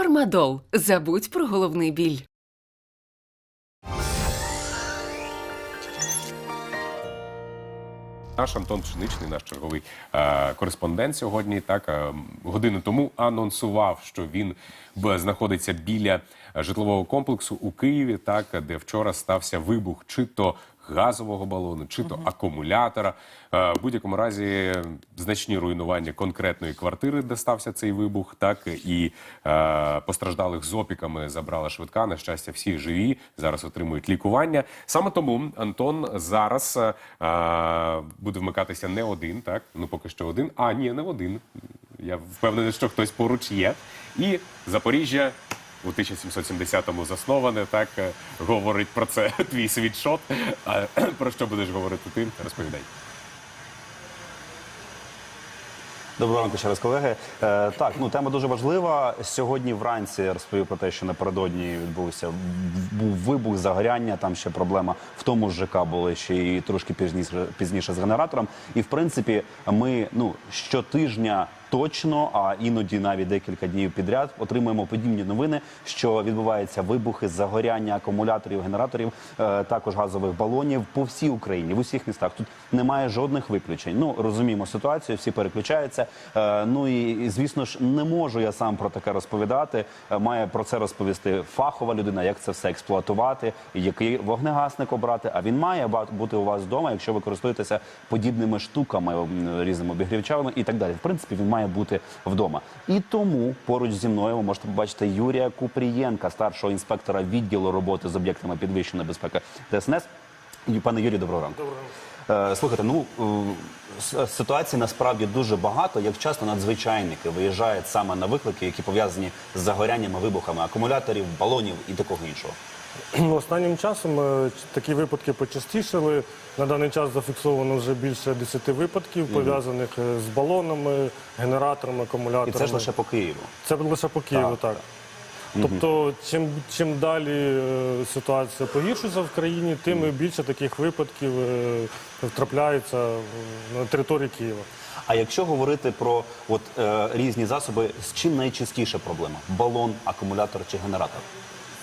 Фармадол. Забудь про головний біль. Наш Антон Пшеничний, наш черговий е, кореспондент сьогодні, так е, годину тому анонсував, що він б- знаходиться біля е, житлового комплексу у Києві, так де вчора стався вибух, чи то газового балону, чи то акумулятора. Е, в будь-якому разі значні руйнування конкретної квартири, де стався цей вибух, так і е, постраждалих з опіками забрала швидка. На щастя, всі живі зараз отримують лікування. Саме тому Антон зараз е, е, буде вмикатися не один, так ну поки що один. А ні, не один. Я впевнений, що хтось поруч є. І Запоріжжя. У 1770-му засноване, так е, говорить про це твій світшот. А про що будеш говорити ти? Розповідай. Доброго ранку ще раз, колеги. Е, так, ну тема дуже важлива. Сьогодні вранці я розповів про те, що напередодні відбувся був вибух, загоряння. Там ще проблема в тому ж ЖК були ще і трошки пізніше пізніше з генератором. І в принципі, ми ну щотижня. Точно, а іноді навіть декілька днів підряд отримуємо подібні новини, що відбуваються вибухи, загоряння акумуляторів, генераторів, е, також газових балонів по всій Україні, в усіх містах. Тут немає жодних виключень. Ну розуміємо ситуацію, всі переключаються. Е, ну і, звісно ж, не можу я сам про таке розповідати. Е, Має про це розповісти фахова людина, як це все експлуатувати, який вогнегасник обрати. А він має бути у вас вдома, якщо ви користуєтеся подібними штуками, різними обігрівчами і так далі. В принципі, він має бути вдома. І тому поруч зі мною ви можете побачити Юрія Купрієнка, старшого інспектора відділу роботи з об'єктами підвищеної безпеки ДСНС. Пане Юрій, доброго ранку. Е, Слухайте, ну е, с- ситуацій насправді дуже багато. Як часто надзвичайники виїжджають саме на виклики, які пов'язані з загоряннями, вибухами акумуляторів, балонів і такого іншого. Ну, Останнім часом е, такі випадки почастішали. На даний час зафіксовано вже більше 10 випадків, пов'язаних е, з балонами, генераторами, І акумуляторами. це ж лише по Києву. Це лише по Києву, так. Тобто, чим, чим далі е, ситуація погіршується в країні, тим більше таких випадків трапляється е, на території Києва. А якщо говорити про от е, різні засоби, з чим найчастіша проблема? Балон, акумулятор чи генератор?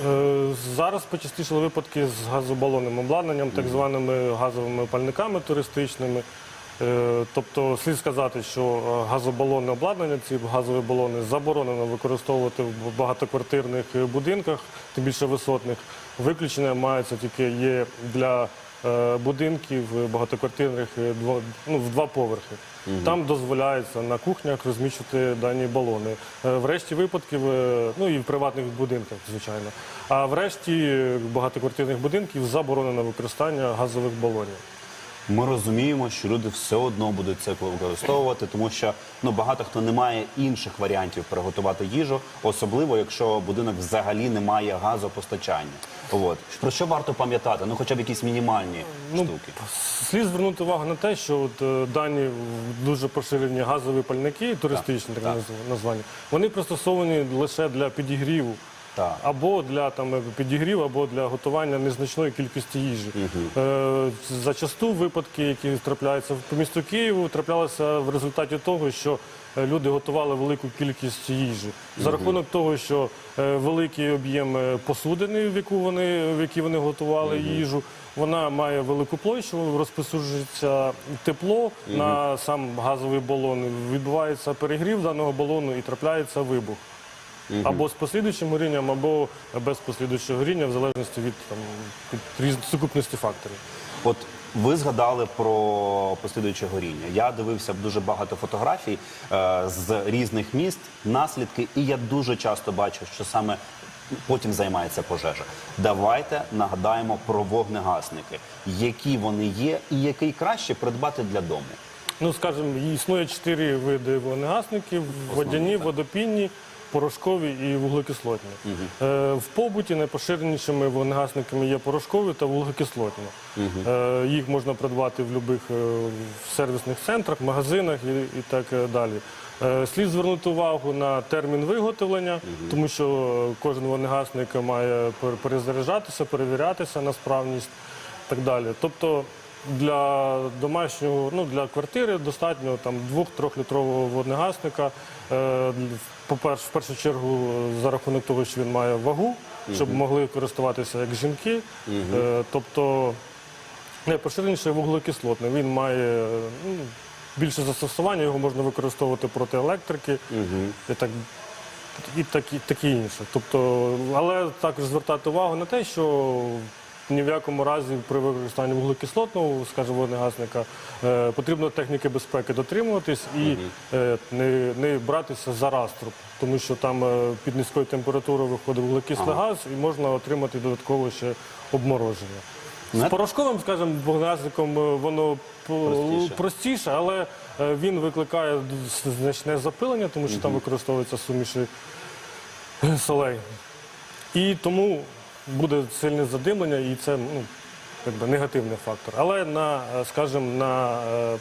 Е, Зараз почастішали випадки з газобалонним обладнанням, так званими газовими пальниками туристичними. Е, Тобто, слід сказати, що е, газобалонне обладнання, ці газові балони заборонено використовувати в багатоквартирних будинках, тим більше висотних. Виключення мається тільки є для будинків е, багатоквартирних е, дво- ну, в два поверхи. Там дозволяється на кухнях розміщувати дані балони. Е, В решті випадків, е, ну і в приватних будинках, звичайно. А в решті багатоквартирних будинків заборонено використання газових балонів. Ми розуміємо, що люди все одно будуть це використовувати, тому що ну багато хто не має інших варіантів приготувати їжу, особливо якщо будинок взагалі не має газопостачання. От про що варто пам'ятати? Ну, хоча б якісь мінімальні Ну, штуки. Слід звернути увагу на те, що от, е, дані дуже поширені газові пальники, туристичні так, так. назв- названня, вони пристосовані лише для підігріву. Так. Або для там підігріву, або для готування незначної кількості їжі. Е, зачасту випадки, які трапляються по місту Києву, траплялися в результаті того, що е, люди готували велику кількість їжі. За рахунок того, що е, великий об'єм е, посудини, в яку вони в якій вони готували їжу, вона має велику площу, розпосуджується тепло на сам газовий балон. Відбувається перегрів даного балону і трапляється вибух. Або з послідуючим горінням, або без послідуючого горіння, в залежності від там від сукупності факторів. От ви згадали про послідуюче горіння. Я дивився дуже багато фотографій е, з різних міст, наслідки, і я дуже часто бачу, що саме потім займається пожежа. Давайте нагадаємо про вогнегасники, які вони є, і який краще придбати для дому. Ну, скажімо, існує чотири види вогнегасників: водяні, водопінні, порошкові і вуглекислотні. Е, в побуті найпоширенішими вогнегасниками є порошкові та вуглекислотні. Е, їх можна придбати в будь-яких сервісних центрах, магазинах і, і так е, далі. Е, слід звернути увагу на термін виготовлення, тому що е, кожен вогнегасник має пер- перезаряджатися, перевірятися на справність і так далі. Тобто для домашнього, ну для квартири достатньо там двох-трьохлітрового вогнегасника. Е, По-перше, в першу чергу, за рахунок того, що він має вагу, щоб могли користуватися як жінки. Е, Тобто найпоширеніший вуглекислотний. Він має ну, більше застосування, його можна використовувати проти електрики і так і такі, такі інше. Тобто, але також звертати увагу на те, що ні в якому разі при використанні вуглекислотного, скажімо, вогнегасника, е, потрібно техніки безпеки дотримуватись і е, не, не братися за раструб, тому що там е, під низькою температурою виходить вуглекислий газ і можна отримати додатково ще обмороження. З порошковим, скажімо, вогнегасником е, воно по- Простіше. простіше, але е, він викликає значне запилення, тому що там використовуються суміші солей. І тому буде сильне задимлення, і це ну, якби негативний фактор. Але на, е, скажімо, на е,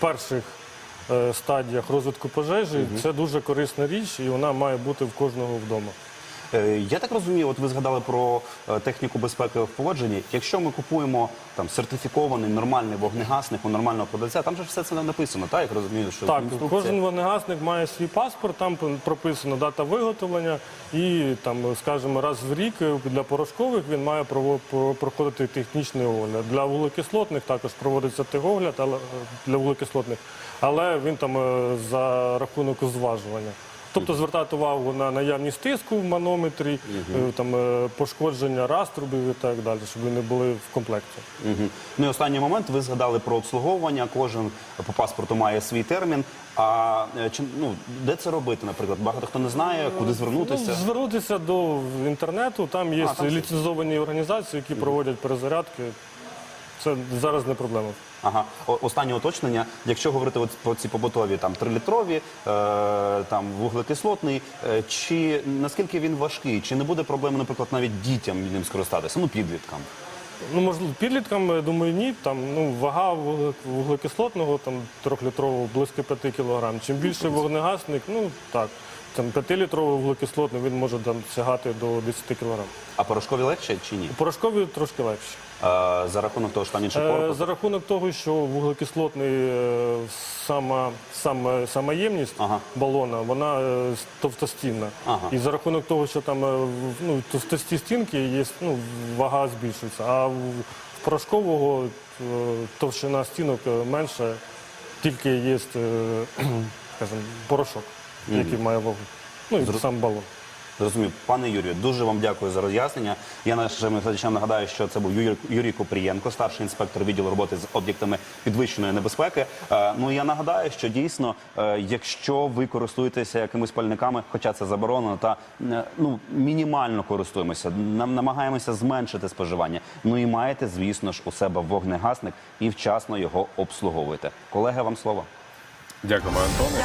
перших е, стадіях розвитку пожежі це дуже корисна річ, і вона має бути в кожного вдома. Е, Я так розумію, от ви згадали про е, техніку безпеки в поводженні. Якщо ми купуємо там сертифікований нормальний вогнегасник у нормального продавця, там же все це написано, так? Як розумію, що Так, інструкція- кожен вогнегасник має свій паспорт, там прописана дата виготовлення, і там, скажімо, раз в рік е, для порошкових він має проходити технічний огляд. Для вуглекислотних також проводиться техогляд, але для вуглекислотних, але він там за рахунок зважування. Тобто звертати увагу на наявність тиску в манометрі, е, там е, пошкодження раструбів і так далі, щоб вони були в комплекті. Мгм. Ну і останній момент ви згадали про обслуговування. Кожен по паспорту має свій термін. А е, чи ну де це робити? Наприклад, багато хто не знає, куди звернутися. Ну, звернутися до інтернету. Там є А, там все. ліцензовані організації, які проводять перезарядки. Це зараз не проблема. Ага, О- останнє уточнення. Якщо говорити от про ці побутові там трилітрові, е, там вуглекислотний, е, чи наскільки він важкий, чи не буде проблеми, наприклад, навіть дітям ним скористатися, ну підліткам. Ну, можливо, підліткам, я думаю, ні. Там ну, вага вугле- вуглекислотного там трьохлітрового близько 5 кг. Чим більше вогнегасник, ну так. Там 5-літровий вуглекислотний він може там сягати до 10 кг. А порошкові легше чи ні? Порошкові трошки легше. Е, за рахунок того, що там інший Е, корпус. За рахунок того, що вуглекислотний е, сама, сама, сама ємність Ага. балона, вона е, с- товстостінна. Ага. І за рахунок того, що там е, в- ну, товстості стінки, є, ну, вага збільшується. А в, в порошкового е, товщина стінок е, менша, тільки є е, скажімо, порошок, який має вагу. Ну і сам балон. Зрозумів, пане Юрію, дуже вам дякую за роз'яснення. Я нашим глядачам нагадаю, що це був Юрій, Юрій Купрієнко, старший інспектор відділу роботи з об'єктами підвищеної небезпеки. Е, ну я нагадаю, що дійсно, е, якщо ви користуєтеся якимись пальниками, хоча це заборонено, та е, ну мінімально користуємося, нам намагаємося зменшити споживання. Ну і маєте, звісно ж, у себе вогнегасник і вчасно його обслуговуєте. Колеги, вам слово. Дякуємо, Антоне.